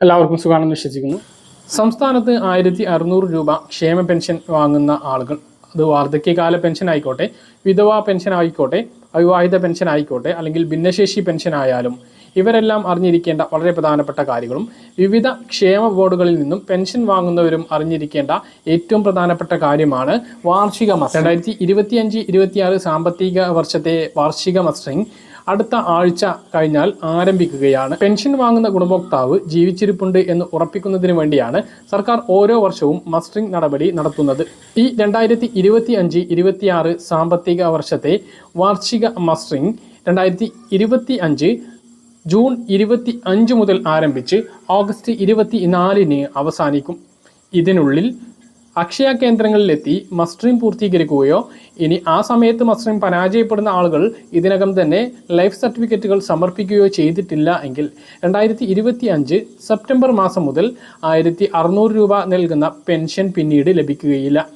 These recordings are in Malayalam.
എല്ലാവർക്കും സുഖമാണെന്ന് വിശ്വസിക്കുന്നു. സംസ്ഥാനത്ത് ആയിരത്തി അറുന്നൂറ് രൂപ ക്ഷേമ പെൻഷൻ വാങ്ങുന്ന ആളുകൾ. അത് വാർദ്ധക്യകാല പെൻഷൻ ആയിക്കോട്ടെ വിധവാ പെൻഷൻ ആയിക്കോട്ടെ അവിവാഹിത പെൻഷൻ ആയിക്കോട്ടെ അല്ലെങ്കിൽ ഭിന്നശേഷി പെൻഷൻ ആയാലും ഇവരെല്ലാം അറിഞ്ഞിരിക്കേണ്ട വളരെ പ്രധാനപ്പെട്ട കാര്യങ്ങളും വിവിധ ക്ഷേമ ബോർഡുകളിൽ നിന്നും പെൻഷൻ വാങ്ങുന്നവരും അറിഞ്ഞിരിക്കേണ്ട ഏറ്റവും പ്രധാനപ്പെട്ട കാര്യമാണ് വാർഷിക മസ് രണ്ടായിരത്തി ഇരുപത്തിയഞ്ച് ഇരുപത്തിയാറ് സാമ്പത്തിക വർഷത്തെ വാർഷിക മസ്റ്ററിംഗ് അടുത്ത ആഴ്ച കഴിഞ്ഞാൽ ആരംഭിക്കുകയാണ്. പെൻഷൻ വാങ്ങുന്ന ഗുണഭോക്താവ് ജീവിച്ചിരിപ്പുണ്ട് എന്ന് ഉറപ്പിക്കുന്നതിന് വേണ്ടിയാണ് സർക്കാർ ഓരോ വർഷവും മസ്റ്ററിംഗ് നടപടി നടത്തുന്നത്. ഈ രണ്ടായിരത്തി ഇരുപത്തി അഞ്ച് ഇരുപത്തിയാറ് സാമ്പത്തിക വർഷത്തെ വാർഷിക മസ്റ്ററിംഗ് രണ്ടായിരത്തി ഇരുപത്തി അഞ്ച് ജൂൺ ഇരുപത്തി അഞ്ച് മുതൽ ആരംഭിച്ച് ഓഗസ്റ്റ് ഇരുപത്തി നാലിന് അവസാനിക്കും. ഇതിനുള്ളിൽ അക്ഷയ കേന്ദ്രങ്ങളിലെത്തി മസ്റ്ററിംഗ് പൂർത്തീകരിക്കുകയോ. ഇനി ആ സമയത്ത് മസ്റ്ററിംഗ് പരാജയപ്പെടുന്ന ആളുകൾ ഇതിനകം തന്നെ ലൈഫ് സർട്ടിഫിക്കറ്റുകൾ സമർപ്പിക്കുകയോ ചെയ്തിട്ടില്ല എങ്കിൽ രണ്ടായിരത്തി ഇരുപത്തി അഞ്ച് സെപ്റ്റംബർ മാസം മുതൽ ആയിരത്തി അറുന്നൂറ് രൂപ നൽകുന്ന പെൻഷൻ പിന്നീട് ലഭിക്കുകയില്ല.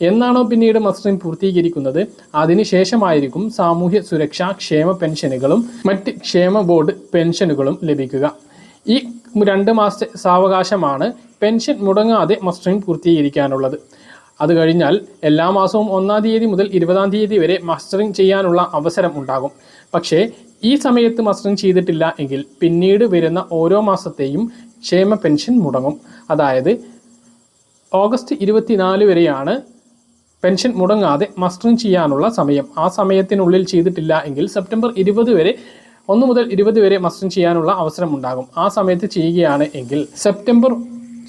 എന്നാണോ പിന്നീട് മസ്റ്ററിംഗ് പൂർത്തീകരിക്കുന്നത്? അതിനുശേഷമായിരിക്കും സാമൂഹ്യ സുരക്ഷാ ക്ഷേമ പെൻഷനുകളും മറ്റ് ക്ഷേമ ബോർഡ് പെൻഷനുകളും ലഭിക്കുക. ഈ രണ്ട് മാസത്തെ സാവകാശമാണ് പെൻഷൻ മുടങ്ങാതെ മസ്റ്ററിംഗ് പൂർത്തീകരിക്കാനുള്ളത്. അത് കഴിഞ്ഞാൽ എല്ലാ മാസവും ഒന്നാം തീയതി മുതൽ ഇരുപതാം തീയതി വരെ മസ്റ്ററിംഗ് ചെയ്യാനുള്ള അവസരം ഉണ്ടാകും. പക്ഷേ ഈ സമയത്ത് മസ്റ്ററിംഗ് ചെയ്തിട്ടില്ല എങ്കിൽ പിന്നീട് വരുന്ന ഓരോ മാസത്തെയും ക്ഷേമ പെൻഷൻ മുടങ്ങും. അതായത് ഓഗസ്റ്റ് ഇരുപത്തിനാല് വരെയാണ് പെൻഷൻ മുടങ്ങാതെ മസ്റ്ററിംഗ് ചെയ്യാനുള്ള സമയം. ആ സമയത്തിനുള്ളിൽ ചെയ്തിട്ടില്ല എങ്കിൽ സെപ്റ്റംബർ ഇരുപത് വരെ ഒന്ന് മുതൽ ഇരുപത് വരെ മസ്റ്ററിംഗ് ചെയ്യാനുള്ള അവസരം ഉണ്ടാകും ആ സമയത്ത് ചെയ്യുകയാണ് എങ്കിൽ സെപ്റ്റംബർ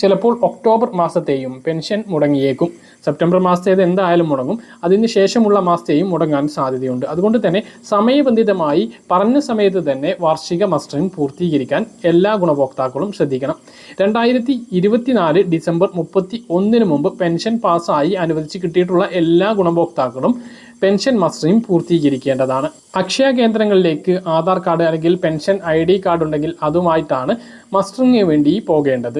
ചിലപ്പോൾ ഒക്ടോബർ മാസത്തെയും പെൻഷൻ മുടങ്ങിയേക്കും. സെപ്റ്റംബർ മാസത്തേത് എന്തായാലും മുടങ്ങും. അതിന് ശേഷമുള്ള മാസത്തെയും മുടങ്ങാൻ സാധ്യതയുണ്ട്. അതുകൊണ്ട് തന്നെ സമയബന്ധിതമായി പറഞ്ഞ സമയത്ത് തന്നെ വാർഷിക മസ്റ്ററിംഗ് പൂർത്തീകരിക്കാൻ എല്ലാ ഗുണഭോക്താക്കളും ശ്രദ്ധിക്കണം. രണ്ടായിരത്തി ഇരുപത്തിനാല് ഡിസംബർ മുപ്പത്തി ഒന്നിന് മുമ്പ് പെൻഷൻ പാസ്സായി അനുവദിച്ച് കിട്ടിയിട്ടുള്ള എല്ലാ ഗുണഭോക്താക്കളും പെൻഷൻ മസ്റ്ററിംഗ് പൂർത്തീകരിക്കേണ്ടതാണ്. അക്ഷയ കേന്ദ്രങ്ങളിലേക്ക് ആധാർ കാർഡ് അല്ലെങ്കിൽ പെൻഷൻ ഐ ഡി കാർഡ് ഉണ്ടെങ്കിൽ അതുമായിട്ടാണ് മസ്റ്ററിങ്ങിന് വേണ്ടി പോകേണ്ടത്.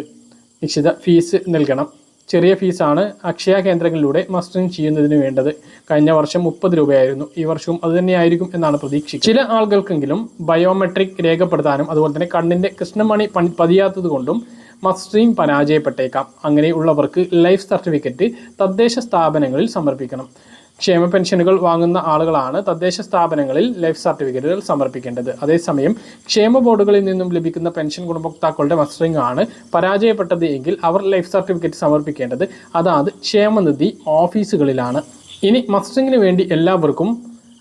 നിശ്ചിത ഫീസ് നൽകണം. ചെറിയ ഫീസാണ് അക്ഷയ കേന്ദ്രങ്ങളിലൂടെ മസ്റ്ററിംഗ് ചെയ്യുന്നതിന് വേണ്ടത്. കഴിഞ്ഞ വർഷം മുപ്പത് രൂപയായിരുന്നു. ഈ വർഷവും അത് തന്നെയായിരിക്കും എന്നാണ് പ്രതീക്ഷിക്കുന്നത്. ചില ആളുകൾക്കെങ്കിലും ബയോമെട്രിക് രേഖപ്പെടുത്താനും അതുപോലെ തന്നെ കണ്ണിന്റെ കൃഷ്ണമണി പതിയാത്തത് കൊണ്ടും മസ്റ്ററിംഗ് പരാജയപ്പെട്ടേക്കാം. അങ്ങനെയുള്ളവർക്ക് ലൈഫ് സർട്ടിഫിക്കറ്റ് തദ്ദേശ സ്ഥാപനങ്ങളിൽ സമർപ്പിക്കണം. ക്ഷേമ പെൻഷനുകൾ വാങ്ങുന്ന ആളുകളാണ് തദ്ദേശ സ്ഥാപനങ്ങളിൽ ലൈഫ് സർട്ടിഫിക്കറ്റുകൾ സമർപ്പിക്കേണ്ടത്. അതേസമയം ക്ഷേമ ബോർഡുകളിൽ നിന്നും ലഭിക്കുന്ന പെൻഷൻ ഗുണഭോക്താക്കളുടെ മസ്റ്ററിംഗ് ആണ് പരാജയപ്പെട്ടത് എങ്കിൽ അവർ ലൈഫ് സർട്ടിഫിക്കറ്റ് സമർപ്പിക്കേണ്ടത്. അതാത് ക്ഷേമനിധി ഓഫീസുകളിലാണ്. ഇനി മസ്റ്ററിങ്ങിന് വേണ്ടി എല്ലാവർക്കും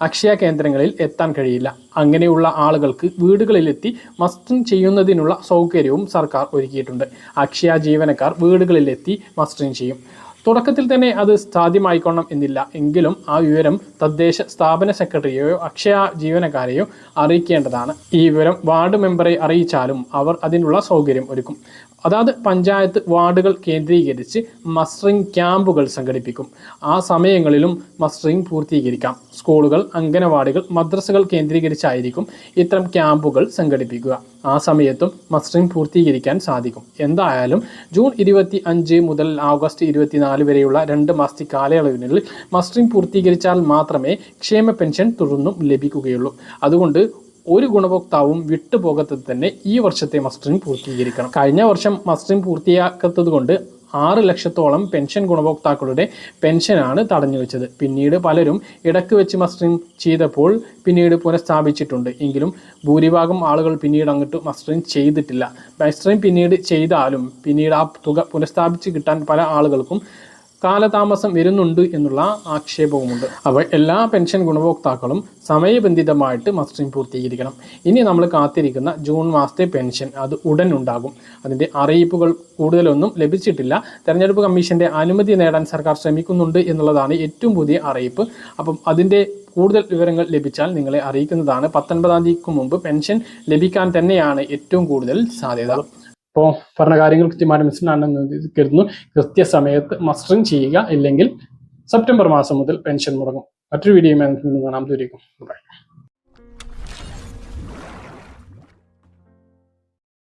അക്ഷയ കേന്ദ്രങ്ങളിൽ എത്താൻ കഴിയില്ല. അങ്ങനെയുള്ള ആളുകൾക്ക് വീടുകളിലെത്തി മസ്റ്ററിംഗ് ചെയ്യുന്നതിനുള്ള സൗകര്യവും സർക്കാർ ഒരുക്കിയിട്ടുണ്ട്. അക്ഷയ ജീവനക്കാർ വീടുകളിലെത്തി മസ്റ്ററിംഗ് ചെയ്യും. തുടക്കത്തിൽ തന്നെ അത് സാധ്യമായിക്കൊള്ളണം എന്നില്ല. എങ്കിലും ആ വിവരം തദ്ദേശ സ്ഥാപന സെക്രട്ടറിയെയോ അക്ഷയ ജീവനക്കാരെയോ അറിയിക്കേണ്ടതാണ്. ഈ വിവരം വാർഡ് മെമ്പറെ അറിയിച്ചാലും അവർ അതിനുള്ള സൗകര്യം ഒരുക്കും. അതായത് പഞ്ചായത്ത് വാർഡുകൾ കേന്ദ്രീകരിച്ച് മസ്റ്ററിംഗ് ക്യാമ്പുകൾ സംഘടിപ്പിക്കും. ആ സമയങ്ങളിലും മസ്റ്ററിംഗ് പൂർത്തീകരിക്കാം. സ്കൂളുകൾ അംഗനവാടികൾ മദ്രസകൾ കേന്ദ്രീകരിച്ചായിരിക്കും ഇത്തരം ക്യാമ്പുകൾ സംഘടിപ്പിക്കുക. ആ സമയത്തും മസ്റ്ററിംഗ് പൂർത്തീകരിക്കാൻ സാധിക്കും. എന്തായാലും ജൂൺ ഇരുപത്തി അഞ്ച് മുതൽ ഓഗസ്റ്റ് ഇരുപത്തിനാല് വരെയുള്ള രണ്ട് മാസത്തെ കാലയളവിനുള്ളിൽ മസ്റ്ററിംഗ് പൂർത്തീകരിച്ചാൽ മാത്രമേ ക്ഷേമ പെൻഷൻ തുടർന്നും ലഭിക്കുകയുള്ളൂ. അതുകൊണ്ട് ഒരു ഗുണഭോക്താവും വിട്ടുപോകാത്തത് തന്നെ ഈ വർഷത്തെ മസ്റ്ററിംഗ് പൂർത്തീകരിക്കണം. കഴിഞ്ഞ വർഷം മസ്റ്ററിംഗ് പൂർത്തിയാക്കാത്തത് കൊണ്ട് ആറ് ലക്ഷത്തോളം പെൻഷൻ ഗുണഭോക്താക്കളുടെ പെൻഷനാണ് തടഞ്ഞു വെച്ചത്. പിന്നീട് പലരും ഇടയ്ക്ക് വെച്ച് മസ്റ്ററിംഗ് ചെയ്തപ്പോൾ പിന്നീട് പുനഃസ്ഥാപിച്ചിട്ടുണ്ട്. എങ്കിലും ഭൂരിഭാഗം ആളുകൾ പിന്നീട് അങ്ങോട്ട് മസ്റ്ററിംഗ് ചെയ്തിട്ടില്ല. മസ്റ്ററിംഗ് പിന്നീട് ചെയ്താലും പിന്നീട് ആ തുക പുനഃസ്ഥാപിച്ച് കിട്ടാൻ പല ആളുകൾക്കും കാലതാമസം വരുന്നുണ്ട് എന്നുള്ള ആക്ഷേപവുമുണ്ട്. അവ എല്ലാ പെൻഷൻ ഗുണഭോക്താക്കളും സമയബന്ധിതമായിട്ട് മസ്റ്ററിംഗ് പൂർത്തീകരിക്കണം. ഇനി നമ്മൾ കാത്തിരിക്കുന്ന ജൂൺ മാസത്തെ പെൻഷൻ അത് ഉടൻ ഉണ്ടാകും അതിന്റെ അറിയിപ്പുകൾ കൂടുതലൊന്നും ലഭിച്ചിട്ടില്ല. തെരഞ്ഞെടുപ്പ് കമ്മീഷന്റെ അനുമതി നേടാൻ സർക്കാർ ശ്രമിക്കുന്നുണ്ട് എന്നുള്ളതാണ് ഏറ്റവും പുതിയ അറിയിപ്പ്. അപ്പം അതിന്റെ കൂടുതൽ വിവരങ്ങൾ ലഭിച്ചാൽ നിങ്ങളെ അറിയിക്കുന്നതാണ്. പത്തൊൻപതാം തീയതിക്ക് മുമ്പ് പെൻഷൻ ലഭിക്കാൻ തന്നെയാണ് ഏറ്റവും കൂടുതൽ സാധ്യത. അപ്പോൾ പറഞ്ഞ കാര്യങ്ങൾ കൃത്യമായിട്ട് മനസ്സിലാണെന്ന് കരുതുന്നു. കൃത്യസമയത്ത് മസ്റ്ററിങ് ചെയ്യുക ഇല്ലെങ്കിൽ സെപ്റ്റംബർ മാസം മുതൽ പെൻഷൻ മുടങ്ങും. മറ്റൊരു വീഡിയോ കാണാം. ദൂരേക്കും